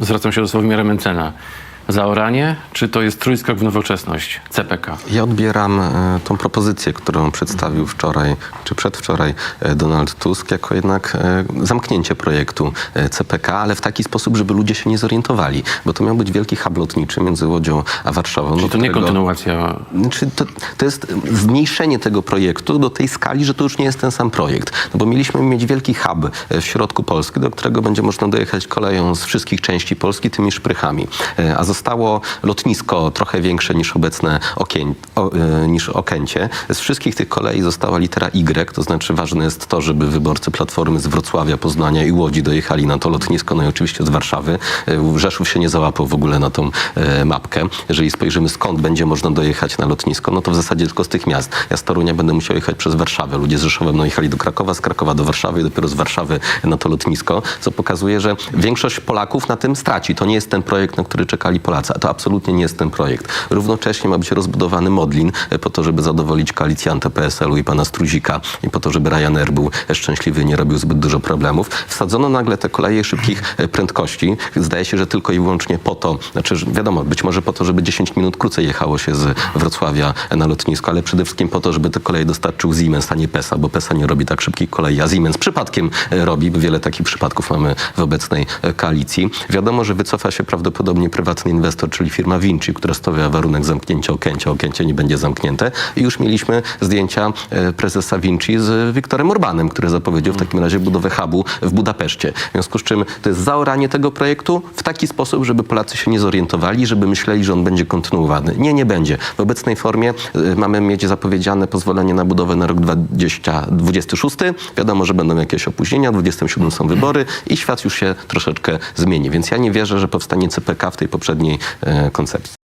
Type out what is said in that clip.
Zwracam się do Sławomira Mencena. Zaoranie, czy to jest trójskok w nowoczesność? CPK. Ja odbieram e, tą propozycję, którą przedstawił wczoraj czy przedwczoraj e, Donald Tusk, jako jednak e, zamknięcie projektu e, CPK, ale w taki sposób, żeby ludzie się nie zorientowali, bo to miał być wielki hub lotniczy między Łodzią a Warszawą. Czyli do to nie którego- kontynuacja Znaczy, to, to jest zmniejszenie tego projektu do tej skali, że to już nie jest ten sam projekt. No bo mieliśmy mieć wielki hub e, w środku Polski, do którego będzie można dojechać koleją z wszystkich części Polski, tymi szprychami. E, A zostało lotnisko trochę większe niż obecne Okien, o, e, niż Okęcie. Z wszystkich tych kolei została litera Y, to znaczy ważne jest to, żeby wyborcy Platformy z Wrocławia, Poznania i Łodzi dojechali na to lotnisko, no i oczywiście z Warszawy. E, Rzeszów się nie załapał w ogóle na tą e, mapkę. Jeżeli spojrzymy skąd będzie można dojechać na lotnisko, no to w zasadzie tylko z tych miast. Ja z Torunia będę musiał jechać przez Warszawę. Ludzie z Rzeszowa będą jechali do Krakowa, z Krakowa do Warszawy i dopiero z Warszawy na to lotnisko, co pokazuje, że większość Polaków na tym straci. To nie jest ten projekt, na który czekali Polacy. A to absolutnie nie jest ten projekt. Równocześnie ma być rozbudowany Modlin e, po to, żeby zadowolić koalicjanta PSL-u i pana Struzika i po to, żeby Ryanair był szczęśliwy i nie robił zbyt dużo problemów. Wsadzono nagle te koleje szybkich e, prędkości. Zdaje się, że tylko i wyłącznie po to, znaczy wiadomo, być może po to, żeby 10 minut krócej jechało się z Wrocławia na lotnisko, ale przede wszystkim po to, żeby te koleje dostarczył Siemens, a nie PESA, bo PESA nie robi tak szybkich kolei, a Siemens przypadkiem e, robi, bo wiele takich przypadków mamy w obecnej e, koalicji. Wiadomo, że wycofa się prawdopodobnie prywatny inwestor, czyli firma Vinci, która stawia warunek zamknięcia Okęcia. Okęcie nie będzie zamknięte. I już mieliśmy zdjęcia e, prezesa Vinci z Wiktorem Orbanem, który zapowiedział w takim razie budowę hubu w Budapeszcie. W związku z czym to jest zaoranie tego projektu w taki sposób, żeby Polacy się nie zorientowali, żeby myśleli, że on będzie kontynuowany. Nie, nie będzie. W obecnej formie e, mamy mieć zapowiedziane pozwolenie na budowę na rok 2026. Wiadomo, że będą jakieś opóźnienia, w 27 są wybory i świat już się troszeczkę zmieni. Więc ja nie wierzę, że powstanie CPK w tej poprzedniej e, koncepcji.